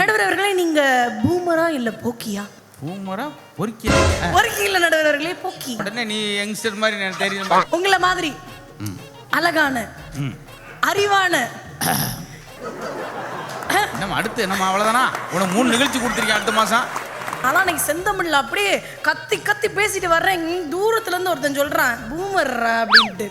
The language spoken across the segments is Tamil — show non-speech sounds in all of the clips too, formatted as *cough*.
நடுவர் அவர்களே நீங்க பூமரா இல்ல போக்கியா? பூமரா பொறுக்கி பொறுக்கி இல்ல நடுவர் அவர்களே போக்கி. உடனே நீ யங்ஸ்டர் மாதிரி எனக்கு தெரியுமா உங்களை மாதிரி அழகான அறிவான. நம்ம அடுத்து நம்ம அவ்வளோதானா உனக்கு மூணு நிகழ்ச்சி கொடுத்துருக்கேன் அடுத்த மாதம் ஆனா எனக்கு செந்தமிழ்ல அப்படியே கத்தி கத்தி பேசிட்டு வர்றேன். தூரத்துல இருந்து ஒருத்தன் சொல்றான் பூமர்ரா அப்படின்ட்டு.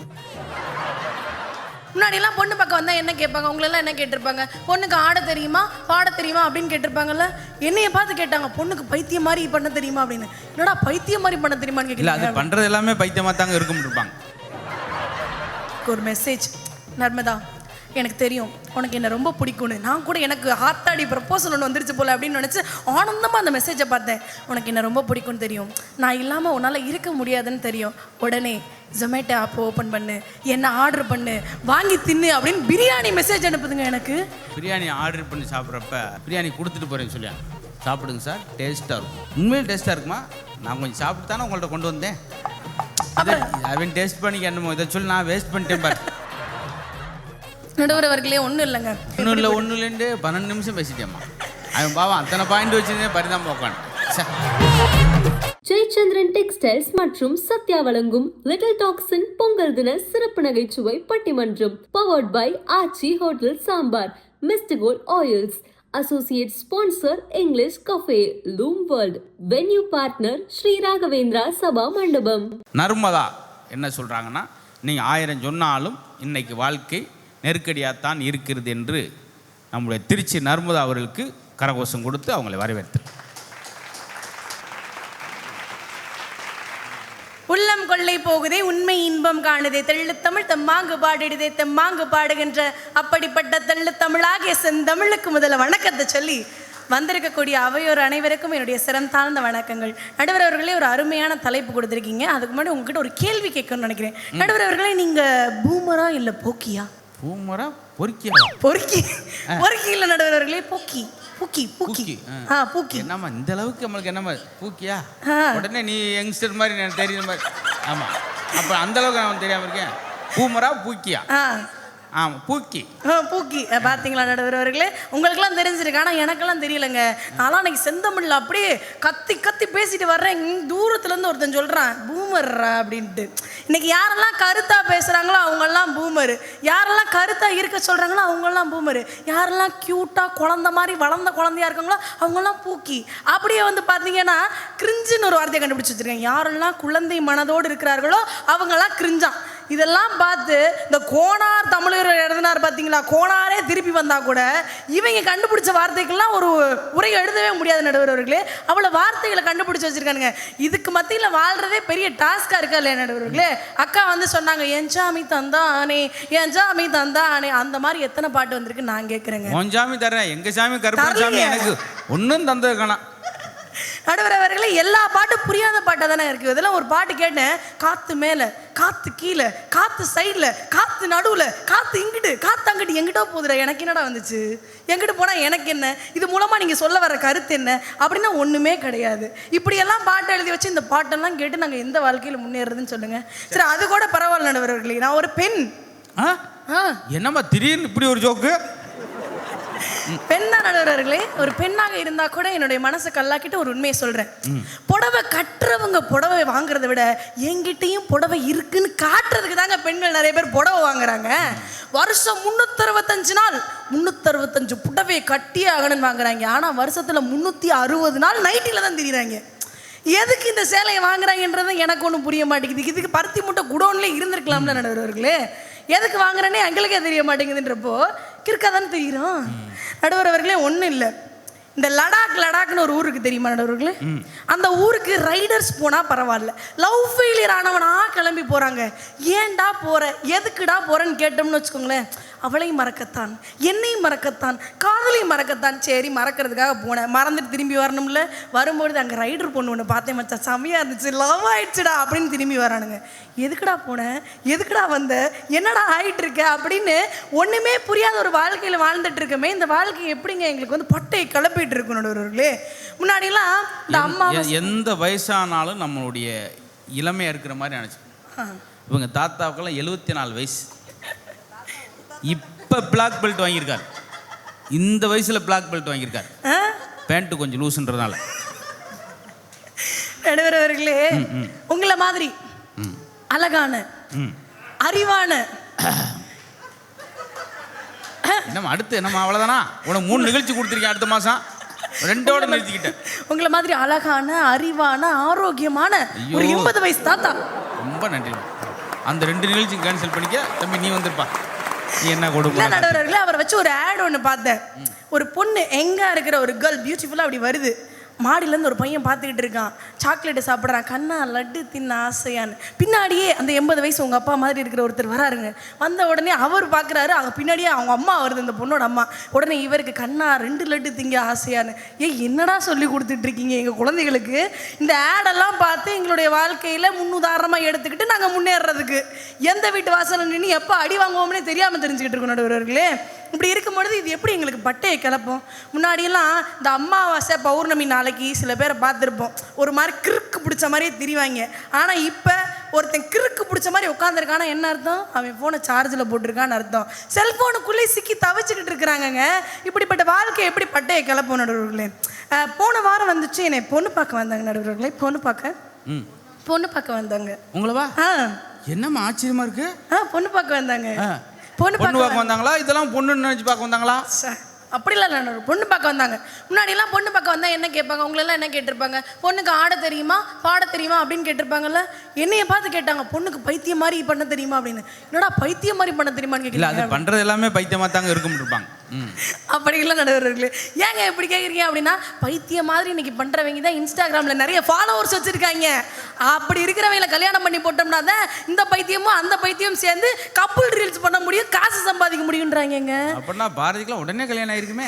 முன்னாடி எல்லாம் பொண்ணு பக்கம் வந்தா என்ன கேட்பாங்க? உங்களை எல்லாம் என்ன கேட்டிருப்பாங்க? பொண்ணுக்கு ஆட தெரியுமா? பாட தெரியுமா? அப்படின்னு கேட்டிருப்பாங்கல்ல? என்னைய பார்த்து கேட்டாங்க பொண்ணுக்கு பைத்தியம் மாதிரி பண்ண தெரியுமா? அப்படின்னு. என்னடா பைத்தியம் மாதிரி பண்ண தெரியுமான்னு இல்லை அது கேட்கல பண்ணுறது எல்லாமே பைத்தியமாக தாங்க இருக்கும் இருப்பாங்க. ஒரு மெசேஜ் நர்மதா எனக்கு தெரியும். உனக்கு என்ன ரொம்ப பிடிக்கும்னு. நான் கூட எனக்கு ஹார்த்தாடி ப்ரப்போசல் ஒன்று வந்துருச்சு போல அப்படின்னு நினச்சி ஆனந்தமாக அந்த மெசேஜை பார்த்தேன். உனக்கு என்ன ரொம்ப பிடிக்கும்னு தெரியும். நான் இல்லாமல் உன்னால் இருக்க முடியாதுன்னு தெரியும். உடனே ஜொமேட்டோ ஆப் ஓப்பன் பண்ணு. என்ன ஆர்டர் பண்ணு. வாங்கி தின்னு அப்படின்னு பிரியாணி மெசேஜ் அனுப்புதுங்க எனக்கு. பிரியாணி ஆர்டர் பண்ணி சாப்பிட்றப்ப பிரியாணி கொடுத்துட்டு போகிறேன்னு சொல்லியா? சாப்பிடுங்க சார். டேஸ்ட்டாக இருக்கும். உண்மையில் டேஸ்ட்டாக இருக்குமா? நான் கொஞ்சம் சாப்பிட்டு தானே உங்கள்ட்ட கொண்டு வந்தேன். அதை அவன் டேஸ்ட் பண்ணி என்னமோ இதை சொல்லி நான் வேஸ்ட் பண்ணிட்டேன் பாரு. நடுவர் அவர்களே ஒன்றும் இல்லைங்க. ஒன்றும் இல்லை ஒன்றும் இல்லைன்ட்டு பன்னெண்டு நிமிஷம் பேசிட்டேம்மா. அவன் பாவம் அத்தனை பாயிண்ட் வச்சுருந்தே பரிதாம உட்காந்து ஜெயச்சந்திரன் டெக்ஸ்டைல்ஸ் மற்றும் சத்யா வழங்கும் லிட்டில் டாக்ஸின் பொங்கல் தின சிறப்பு நகைச்சுவை பட்டிமன்றம் powered by Aachi hotel sambar மிஸ்டகோல் oils associate sponsor English cafe loom world venue partner Sri Raghavendra Sabha மண்டபம் நர்மதா என்ன சொல்கிறாங்கன்னா நீங்கள் ஆயிரம் சொன்னாலும் இன்னைக்கு வாழ்க்கை நெருக்கடியாகத்தான் இருக்கிறது என்று நம்முடைய திருச்சி நர்மதா அவர்களுக்கு கரகோஷம் கொடுத்து அவங்களை வரவேற்று உள்ளம் கொள்ளை போகுதே உண்மை இன்பம் காணுதே தெள்ளு தமிழ் தம்மாங்கு பாடிடுதே தெம்மாங்கு பாடுகின்ற அப்படிப்பட்ட தெள்ளு தமிழாகிய செந்தமிழுக்கு முதல்ல வணக்கத்தை சொல்லி வந்திருக்கக்கூடிய அவையோர் அனைவருக்கும் என்னுடைய சிரம் தாழ்ந்த வணக்கங்கள். நடுவர் அவர்களே ஒரு அருமையான தலைப்பு கொடுத்துருக்கீங்க. அதுக்கு முன்னாடி உங்ககிட்ட ஒரு கேள்வி கேட்கணும்னு நினைக்கிறேன். நடுவர் அவர்களே நீங்க பூமரா இல்ல போக்கியா? பூமரா பொறுக்கியா பொறுக்கி பொறுக்கி இல்ல நடுவர் அவர்களே போக்கி பூக்கி. பூக்கி ஆ. பூக்கி. என்னம்மா இந்த அளவுக்கு நம்மளுக்கு என்னம்மா பூக்கியா. உடனே நீ யங்ஸ்டர் மாதிரி எனக்கு தெரியுற மாதிரி. ஆமாம் அப்போ அந்த அளவுக்கு நான் தெரியாமல் இருக்கேன். பூமரா பூக்கியா? ஆமாம் பூக்கி. ஆ, பூக்கி. பார்த்தீங்களா நடுவர் அவர்களே உங்களுக்கெல்லாம் தெரிஞ்சிருக்கு. ஆனால் எனக்கெல்லாம் தெரியலங்க. நான்லாம் அன்னைக்கு செந்தமிழில் அப்படியே கத்தி கத்தி பேசிட்டு வர்றேன். தூரத்துலேருந்து ஒருத்தன் சொல்கிறான் பூமர்ரா அப்படின்ட்டு. இன்னைக்கு யாரெல்லாம் கருத்தாக பேசுகிறாங்களோ அவங்கெல்லாம் பூமர். யாரெல்லாம் கருத்தாக இருக்க சொல்கிறாங்களோ அவங்கெல்லாம் பூமர். யாரெல்லாம் க்யூட்டாக குழந்த மாதிரி வளர்ந்த குழந்தையா இருக்காங்களோ அவங்கெல்லாம் பூக்கி. அப்படியே வந்து பார்த்தீங்கன்னா கிரிஞ்சுன்னு ஒரு வார்த்தையை கண்டுபிடிச்சி வச்சிருக்கேன். யாரெல்லாம் குழந்தை மனதோடு இருக்கிறார்களோ அவங்கெல்லாம் கிரிஞ்சான் இதெல்லாம் பார்த்து இந்த கோனார் தமிழர் எழுதினார் பார்த்தீங்களா? கோனாரே திருப்பி வந்தா கூட இவங்க கண்டுபிடிச்ச வார்த்தைக்கெல்லாம் ஒரு உரை எழுதவே முடியாது நடுவர்களே அவ்வளோ வார்த்தைகளை கண்டுபிடிச்சு வச்சிருக்கானுங்க. இதுக்கு மத்தியில் வாழ்றதே பெரிய டாஸ்காக இருக்கா இல்லையா நடுவர்களே அக்கா வந்து சொன்னாங்க என் சாமி தந்தானே என் சாமி தந்தானே. அந்த மாதிரி எத்தனை பாட்டு வந்திருக்கு நான் கேட்குறேங்க உன் சாமி தரேன் எங்கள் சாமி கருப்பன் சாமி. எனக்கு ஒன்றும் தந்தது காணாம் நடுவர் அவர்களே எல்லா பாட்டும் புரியாத பாட்டாக தானே இருக்கு. இதெல்லாம் ஒரு பாட்டு கேட்டேன். காத்து மேலே காத்து கீழே காத்து சைடில் காத்து நடுவில் காத்து இங்கிட்டு காத்து அங்கிட்டு எங்கிட்ட போகுதுடா எனக்கு என்னடா வந்துச்சு? எங்கிட்டு போனால் எனக்கு என்ன? இது மூலமாக நீங்கள் சொல்ல வர கருத்து என்ன? அப்படின்னா ஒன்றுமே கிடையாது. இப்படியெல்லாம் பாட்டு எழுதி வச்சு இந்த பாட்டெல்லாம் கேட்டு நாங்கள் எந்த வாழ்க்கையில் முன்னேறதுன்னு சொல்லுங்கள் சரி அது கூட பரவாயில்ல நடுவர்களே நான் ஒரு பெண். என்னம்மா திடீர்னு இப்படி ஒரு ஜோக்கு பெண்ணா நடுவர்களே ஒரு பெண்ணாக இருந்தா கூட என்னுடைய மனசை கல்லாக்கிட்டு ஒரு உண்மையை சொல்றேன். புடவை கட்டுறவங்க புடவை வாங்குறதை விட எங்கிட்டையும் புடவை இருக்குன்னு காட்டுறதுக்கு தாங்க பெண்கள் நிறைய பேர் புடவை வாங்குறாங்க. வருஷம் முந்நூற்றறுபத்தஞ்சு நாள் முந்நூற்றறுபத்தஞ்சு புடவையை கட்டியே ஆகணும்னு வாங்குறாங்க. ஆனா வருஷத்துல முந்நூற்றி அறுபது நாள் நைட்டில தான் திரியிறாங்க. எதுக்கு இந்த சேலையை வாங்குறாங்கன்றது எனக்கு ஒன்றும் புரிய மாட்டேங்குது. இதுக்கு பருத்தி மூட்டை குடோன்லேயே இருந்திருக்கலாம்ல நடுவர்களே. எதுக்கு வாங்குறேனே எங்களுக்கே தெரிய மாட்டேங்குதுன்றப்போ கிறுக்கா தானே தெரியும் நடுவர் அவர்களே ஒன்றும் இல்லை. இந்த லடாக் லடாக்னு ஒரு ஊருக்கு தெரியுமா நடுவர்களே? அந்த ஊருக்கு ரைடர்ஸ் போனால் பரவாயில்ல. லவ் ஃபெயிலியர் ஆனவனா கிளம்பி போகிறாங்க ஏன்டா போகிற எதுக்குடா போகிறேன்னு கேட்டோம்னு வச்சுக்கோங்களேன். அவளையும் மறக்கத்தான் என்னையும் மறக்கத்தான் காதலையும் மறக்கத்தான். சரி மறக்கிறதுக்காக போனேன். மறந்துட்டு திரும்பி வரணும்ல? வரும்பொழுது அங்கே ரைடர் பொண்ணு ஒன்று பார்த்தேன் மச்சான் செம்மையாக இருந்துச்சு. லவ் ஆயிடுச்சுடா அப்படின்னு திரும்பி வரானுங்க. எதுக்குடா போனேன் எதுக்குடா வந்த? என்னடா ஆயிட்டு இருக்க? அப்படின்னு ஒன்றுமே புரியாத ஒரு வாழ்க்கையில் வாழ்ந்துட்டு இருக்கமே இந்த வாழ்க்கை எப்படிங்க எங்களுக்கு வந்து பட்டை கிளப்பிட்டு நடுவர்களே முன்னாடிலாம் இந்த அம்மா எந்த வயசானாலும் நம்மளுடைய இளமையாக இருக்கிற மாதிரி நினச்சி. இவங்க தாத்தாவுக்கெல்லாம் எழுபத்தி நாலு வயசு. இப்போ பிளாக் பெல்ட் வாங்கியிருக்காரு. இந்த வயசில் பிளாக் பெல்ட் வாங்கியிருக்காரு? பேண்ட்டு கொஞ்சம் லூசுன்றதுனால நடுவர் அவர்களே உங்களை மாதிரி அழகான அறிவான. என்னம்மா அடுத்து என்னம்மா அவ்வளோதானா உனக்கு மூணு நிகழ்ச்சி கொடுத்துருக்கேன் அடுத்த மாதம் ரெண்டோட நிறுத்திக்கிட்டேன். உங்களை மாதிரி அழகான அறிவான ஆரோக்கியமான. ஒரு எண்பது வயசு தாத்தா. ரொம்ப நன்றி. அந்த ரெண்டு நிகழ்ச்சி கேன்சல் பண்ணிக்க தம்பி நீ வந்திருப்பா. என்ன இல்ல நடுவர்களே அவரை வச்சு ஒரு ஆட் ஒன்று பார்த்தேன். ஒரு பொண்ணு எங்க இருக்கிற ஒரு கேர்ள் பியூட்டிஃபுல்லாக அப்படி வருது. மாடியிலேருந்து ஒரு பையன் பார்த்துக்கிட்டு இருக்கான். சாக்லேட்டு சாப்பிட்றான். கண்ணா லட்டு தின்ன ஆசையான்னு. பின்னாடியே அந்த எண்பது வயசு உங்கள் அப்பா மாதிரி இருக்கிற ஒருத்தர் வராருங்க. வந்த உடனே அவர் பார்க்குறாரு. அவங்க பின்னாடியே அவங்க அம்மா வருது. இந்த பொண்ணோட அம்மா. உடனே இவருக்கு கண்ணா ரெண்டு லட்டு திங்க ஆசையான்னு. ஏய் என்னடா சொல்லி கொடுத்துட்ருக்கீங்க எங்கள் குழந்தைகளுக்கு? இந்த ஆடெல்லாம் பார்த்து எங்களுடைய வாழ்க்கையில் முன்னுதாரணமாக எடுத்துக்கிட்டு நாங்கள் முன்னேறதுக்கு. எந்த வீட்டு வாசலில் நின்று எப்போ அடி வாங்குவோம்னே தெரியாமல் தெரிஞ்சுக்கிட்டு இருக்கோம் நடுவர்களே. இப்படி இருக்கும் பொழுது இது எப்படி எங்களுக்கு பட்டையை கிளப்போம்? முன்னாடியெல்லாம் இந்த அமாவாசை பௌர்ணமி நாளைக்கு சில பேரை பார்த்துருப்போம். ஒரு மாதிரி கிறுக்கு பிடிச்ச மாதிரியே திரிவாங்க. ஆனால் இப்போ ஒருத்தன் கிறுக்கு பிடிச்ச மாதிரி உட்காந்துருக்கானா என்ன அர்த்தம்? அவன் ஃபோனை சார்ஜில் போட்டிருக்கான்னு அர்த்தம். செல்ஃபோனுக்குள்ளே சிக்கி தவிச்சுக்கிட்டு இருக்கிறாங்கங்க. இப்படிப்பட்ட வாழ்க்கை எப்படி பட்டையை கிளப்போம் நடுவர்களே? போன வாரம் வந்துச்சு. என்னை பொண்ணு பார்க்க வந்தாங்க நடுவர்களே. பொண்ணு பார்க்க? ம். பொண்ணு பார்க்க வந்தாங்க. உங்களை வா ஆ. என்னம்மா ஆச்சரியமா இருக்கு? பொண்ணு பார்க்க வந்தாங்க. பொண்ணு பொண்ணு பார்க்க வந்தாங்களா? இதெல்லாம் பொண்ணுன்னு நினைச்சு பார்க்க வந்தாங்களா? அப்படிலாம் இல்லை பொண்ணு பார்க்க வந்தாங்க. முன்னாடியெல்லாம் பொண்ணு பார்க்க வந்தால் என்ன கேட்பாங்க? உங்களெல்லாம் என்ன கேட்டிருப்பாங்க? பொண்ணுக்கு ஆட தெரியுமா? பாட தெரியுமா? அப்படின்னு கேட்டிருப்பாங்கல்ல. என்னைய பார்த்து கேட்டாங்க பொண்ணுக்கு பைத்தியம் மாதிரி பண்ண தெரியுமா? அப்படின்னு. என்னடா பைத்தியம் மாதிரி பண்ண தெரியுமான்னு இல்ல அது பண்றது எல்லாமே பைத்தியமா தாங்க இருக்கும் இருப்பாங்க அப்படி இல்லை. நடுவர்களே ஏங்க இப்படி கேட்குறீங்க அப்படின்னா பைத்தியம் மாதிரி இன்னைக்கு பண்ணுறவங்க தான் இன்ஸ்டாகிராமில் நிறைய ஃபாலோவர்ஸ் வச்சுருக்காங்க. அப்படி இருக்கிறவங்கள கல்யாணம் பண்ணி போட்டோம்னா தான் இந்த பைத்தியமும் அந்த பைத்தியம் சேர்ந்து கப்புள் ரீல்ஸ் பண்ண முடியும் காசு சம்பாதிக்க முடியுன்றாங்கங்க அப்படின்னா பாரதிக்கெல்லாம் உடனே கல்யாணம் ஆயிருக்குமே.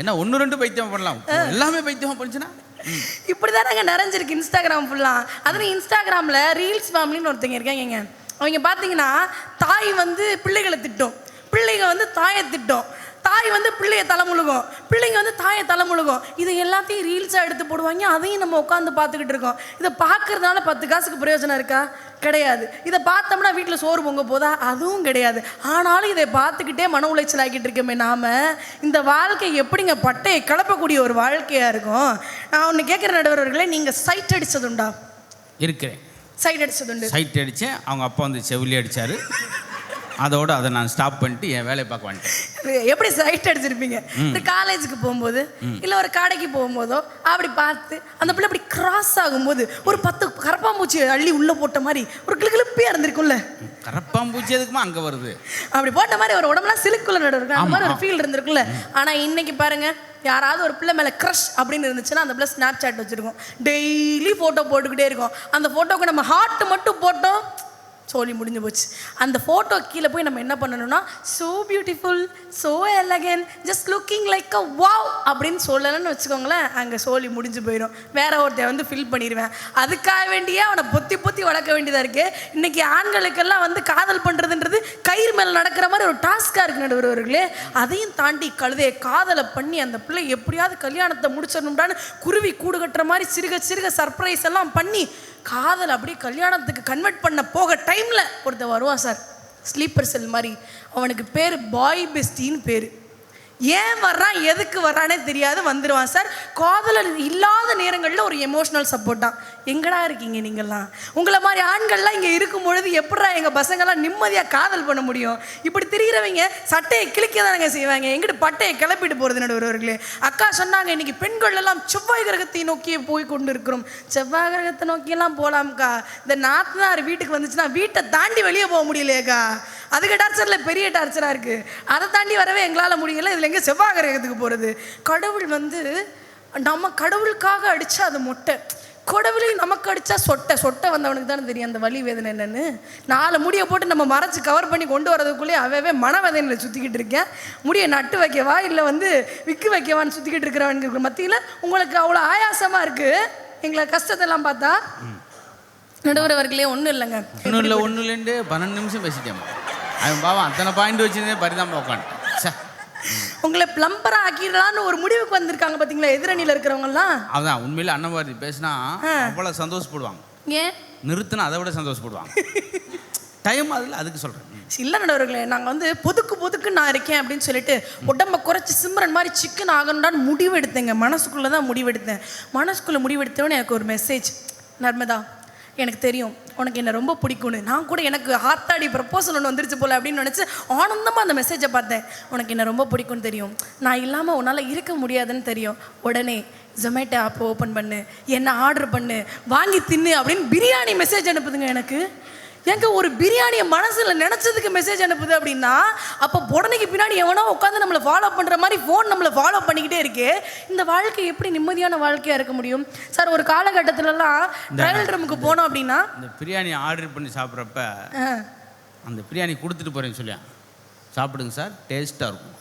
என்ன ஒன்று ரெண்டு பைத்தியம் பண்ணலாம். எல்லாமே பைத்தியமா பண்ணுச்சுன்னா இப்படி தானங்க நிறைஞ்சிருக்கு இன்ஸ்டாகிராம் ஃபுல்லாக அதுவும் இன்ஸ்டாகிராமில் ரீல்ஸ் ஃபேமிலின்னு ஒருத்தங்க இருக்காங்க அவங்க பார்த்தீங்கன்னா தாய் வந்து பிள்ளைகளை திட்டும். பிள்ளைங்க வந்து தாயை திட்டும். தாய் வந்து பிள்ளைய தலைமுழுகும். பிள்ளைங்க வந்து தாயை தலைமுழுகும். இதை எல்லாத்தையும் ரீல்ஸாக எடுத்து போடுவாங்க. அதையும் நம்ம உட்காந்து பார்த்துக்கிட்டு இருக்கோம். இதை பார்க்கறதுனால பத்து காசுக்கு பிரயோஜனம் இருக்கா? கிடையாது. இதை பார்த்தோம்னா வீட்டில் சோறு பொங்க போதா? அதுவும் கிடையாது. ஆனாலும் இதை பார்த்துக்கிட்டே மன உளைச்சல் ஆக்கிட்டு இருக்கோமே நாம. இந்த வாழ்க்கை எப்படிங்க பட்டையை கிளப்பக்கூடிய ஒரு வாழ்க்கையாக இருக்கும்? நான் ஒன்று கேட்குற நடுவர்களே நீங்கள் சைட் அடிச்சதுண்டா? இருக்கிறேன். சைட் அடிச்சதுண்டு. சைட் அடித்தேன் அவங்க அப்பா வந்து செவிலி அடிச்சாரு. அதோட அதை நான் ஸ்டாப் பண்ணிட்டு என் வேலையை பார்க்க வந்துட்டேன். எப்படி சைட் அடிச்சிருப்பீங்க? இந்த காலேஜுக்கு போகும்போது இல்லை ஒரு கடைக்கு போகும்போதோ அப்படி பார்த்து அந்த பிள்ளை அப்படி கிராஸ் ஆகும்போது ஒரு பத்து கரப்பாம்பூச்சி அள்ளி உள்ளே போட்ட மாதிரி ஒரு கிளுகிளுப்பியாக இருந்திருக்கும்ல? கரப்பாம்பூச்சி எதுக்குமா அங்கே வருது? அப்படி போட்ட மாதிரி ஒரு உடம்புலாம் சிலுக்குள்ள நடுவு அந்த மாதிரி ஒரு. ஃபீல் இருந்திருக்குல்ல ஆனா இன்னைக்கு பாருங்க யாராவது ஒரு பிள்ளை மேல க்ரஷ் அப்படின்னு இருந்துச்சுன்னா அந்த பிள்ளை ஸ்னாப் சாட் வச்சிருக்கோம். டெய்லி போட்டோ போட்டுக்கிட்டே இருக்கோம். அந்த போட்டோக்கு நம்ம ஹார்ட் மட்டும் போட்டோம் சோழி முடிஞ்சு போச்சு. அந்த ஃபோட்டோ கீழே போய் நம்ம என்ன பண்ணணும்னா so beautiful so elegant just looking like a wow அப்படின்னு சொல்லலைன்னு வச்சுக்கோங்களேன் அங்கே சோழி முடிஞ்சு போயிடும் வேற ஒருத்தர் வந்து ஃபில் பண்ணிடுவேன். அதுக்காக வேண்டியே அவனை பொத்தி பொத்தி வளர்க்க வேண்டியதாக இருக்குது இன்னைக்கு ஆண்களுக்கெல்லாம் வந்து காதல் பண்ணுறதுன்றது கயிறு மேலே நடக்கிற மாதிரி ஒரு டாஸ்காக இருக்கு நடுவர்களே அதையும் தாண்டி கழுதையை காதலை பண்ணி அந்த பிள்ளை எப்படியாவது கல்யாணத்தை முடிச்சிடணும்டான்னு குருவி கூடு கட்டுற மாதிரி சிறுக சிறுக சர்ப்ரைஸ் எல்லாம் பண்ணி காதல் அப்படியே கல்யாணத்துக்கு கன்வெர்ட் பண்ண போக டைமில் ஒருத்தன் வருவான் சார். ஸ்லீப்பர் செல் மாதிரி. அவனுக்கு பேர் பாய் பெஸ்டின்னு பேர். ஏன் வர்றான் எதுக்கு வர்றானே தெரியாது வந்துடுவான் சார் காதலர் இல்லாத நேரங்களில் ஒரு எமோஷ்னல் சப்போர்ட் தான். எங்கடா இருக்கீங்க நீங்கள்லாம்? உங்களை மாதிரி ஆண்கள்லாம் இங்கே இருக்கும் பொழுது எப்படா எங்கள் பசங்கள்லாம் நிம்மதியாக காதல் பண்ண முடியும்? இப்படி திரிகிறவங்க சட்டையை கிழிக்க தானங்க செய்வாங்க. எங்கிட்ட பட்டையை கிளப்பிட்டு போகிறது நடுவர்களே அக்கா சொன்னாங்க இன்னைக்கு பெண்கள் எல்லாம் செவ்வாய் கிரகத்தை நோக்கியே போய் கொண்டு இருக்கிறோம் செவ்வாய் கிரகத்தை நோக்கியெல்லாம் போகலாம்க்கா இந்த நாத்தனார் வீட்டுக்கு வந்துச்சுன்னா வீட்டை தாண்டி வெளியே போக முடியலையேக்கா. அதுக்கு டார்ச்சரில் பெரிய டார்ச்சராக இருக்குது அதை தாண்டி வரவே எங்களால் முடியல. இதில் எங்கே செவ்வாய் கிரகத்துக்கு போகிறது கடவுள் வந்து நம்ம கடவுளுக்காக அடித்தா அது மொட்டை. கடவுளை நமக்கு அடித்தா சொட்டை. சொட்டை வந்தவனுக்கு தானே தெரியும் அந்த வலி வேதனை என்னன்னு. நாலு முடியை போட்டு நம்ம மறைச்சு கவர் பண்ணி கொண்டு வரதுக்குள்ளேயே அவவே மனவேதனையில் சுற்றிக்கிட்டு இருக்கேன். முடியை நட்டு வைக்கவா? இல்லை வந்து விக்கு வைக்கவான்னு சுற்றிக்கிட்டு இருக்கிறவனுக்கு மத்தியில் உங்களுக்கு அவ்வளோ ஆயாசமாக இருக்குது எங்களை கஷ்டத்தெல்லாம் பார்த்தா. நடுவரவர்களே ஒன்றும் இல்லைங்க. ஒன்றும் இல்லை ஒன்றும் இல்லைண்டு பன்னெண்டு நிமிஷம் பேசிட்டேன். அவன் பாவம் அத்தனை பாயிண்ட் வச்சிருந்தே பரிதாம உட்காந்து உங்களை பிளம்பரா ஆக்கிடலான்னு ஒரு முடிவுக்கு வந்திருக்காங்க பாத்தீங்களா? எதிரணியில இருக்கிறவங்கலாம் அதான் உண்மையில அண்ணன் பாரதி பேசினா அவ்வளோ சந்தோஷப்படுவாங்க. ஏன்? நிறுத்தினா அதை விட சந்தோஷப்படுவாங்க. டைம் அதில் அதுக்கு சொல்கிறேன் இல்லை நடுவர்களே நாங்கள் வந்து பொதுக்கு பொதுக்கு நான் இருக்கேன் அப்படின்னு சொல்லிட்டு உடம்ப குறைச்சி சிம்ரன் மாதிரி சிக்கன் ஆகணும்டான்னு முடிவு எடுத்தேங்க மனசுக்குள்ளே தான் முடிவெடுத்தேன். மனசுக்குள்ளே முடிவெடுத்தவொடனே எனக்கு ஒரு மெசேஜ் நர்மதா எனக்கு தெரியும். உனக்கு என்ன ரொம்ப பிடிக்கும்னு. நான் கூட எனக்கு ஆத்தாடி ப்ரப்போசல் ஒன்று வந்துருச்சு போல அப்படின்னு நினச்சி ஆனந்தமாக அந்த மெசேஜை பார்த்தேன். உனக்கு என்ன ரொம்ப பிடிக்கும்னு தெரியும். நான் இல்லாமல் உன்னால் இருக்க முடியாதுன்னு தெரியும். உடனே ஜொமேட்டோ ஆப் ஓப்பன் பண்ணு. என்ன ஆர்டர் பண்ணு. வாங்கி தின்னு அப்படின்னு பிரியாணி மெசேஜ் அனுப்புதுங்க எனக்கு. ஏங்க ஒரு பிரியாணியை மனசில் நினச்சதுக்கு மெசேஜ் அனுப்புது அப்படின்னா அப்போ உடனேக்கு பின்னாடி எவனோ உட்காந்து நம்மளை ஃபாலோ பண்ணுற மாதிரி ஃபோன் நம்மளை ஃபாலோ பண்ணிக்கிட்டே இருக்கு. இந்த வாழ்க்கை எப்படி நிம்மதியான வாழ்க்கையாக இருக்க முடியும்? சார் ஒரு காலகட்டத்திலலாம் ட்ரையல் ரூமுக்கு போனோம் அப்படின்னா இந்த பிரியாணி ஆர்டர் பண்ணி சாப்பிட்றப்ப அந்த பிரியாணி கொடுத்துட்டு போகிறேன்னு சொல்லியா? சாப்பிடுங்க சார் டேஸ்ட்டாக இருக்கும்.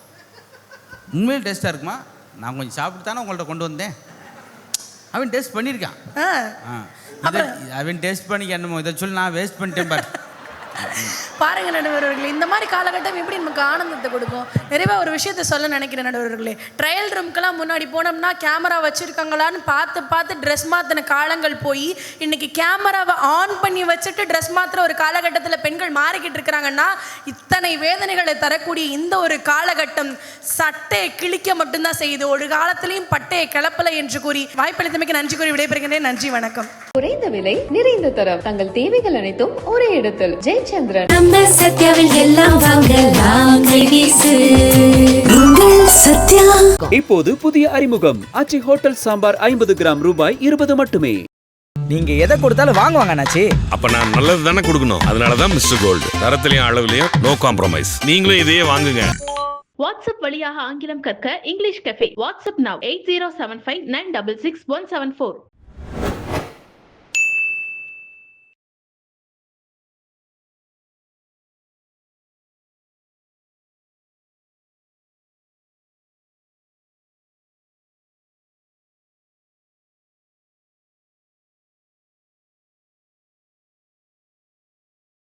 உண்மையில் டேஸ்ட்டாக இருக்குமா? நான் கொஞ்சம் சாப்பிட்டு தானே உங்கள்ட்ட கொண்டு வந்தேன். அவன் டேஸ்ட் பண்ணியிருக்கான் அவன் டேஸ்ட் பண்ணிக்க என்னமோ இதை சொல்லி நான் வேஸ்ட் பண்ணிட்டேன் பாரு. *laughs* பாருங்க நடுவர்களே இந்த மாதிரி காலகட்டம் எப்படி நமக்கு ஆனந்தத்தை கொடுக்கும்? நிறைவா ஒரு விஷயத்த சொல்ல நினைக்கிறேன் நடுவர்களே ட்ரையல் ரூம்க்கெல்லாம் முன்னாடி போனோம்னா கேமரா வச்சிருக்காங்களான்னு பார்த்து பார்த்து ட்ரெஸ் மாற்றின காலங்கள் போய் இன்னைக்கு கேமராவை ஆன் பண்ணி வச்சுட்டு ட்ரெஸ் மாற்றுற ஒரு காலகட்டத்தில் பெண்கள் மாறிக்கிட்டு இருக்கிறாங்கன்னா இத்தனை வேதனைகளை தரக்கூடிய இந்த ஒரு காலகட்டம் சட்டையை கிழிக்க மட்டும்தான் செய்யுது. ஒரு காலத்திலையும் பட்டையை கிளப்பலை என்று கூறி வாய்ப்பளித்தமைக்கு நன்றி கூறி விடைபெறுகிறேன் நன்றி வணக்கம். குறைந்த விலை நிறைந்த தரம். தங்கள் தேவைகள் அனைத்தும் ஒரே இடத்தில். ஜெயச்சந்திரன். நம்ம சத்யாவில் எல்லாம் வாங்கலாம் சத்யா. இப்போது புதிய அறிமுகம். ஆச்சி ஹோட்டல் சாம்பார் ஐம்பது கிராம் ரூபாய் இருபது மட்டுமே. நீங்க எதை கொடுத்தாலும் வாங்குவாங்க அண்ணாச்சி. அப்ப நான் நல்லது தானே கொடுக்கணும். அதனாலதான் மிஸ்டர் கோல்டு தரத்திலையும் அளவுலயும் நோ காம்ப்ரமைஸ் நீங்களும் இதையே வாங்குங்க. வாட்ஸ்அப் வழியாக ஆங்கிலம் கற்க English cafe WhatsApp now eight zero seven five nine double six one seven four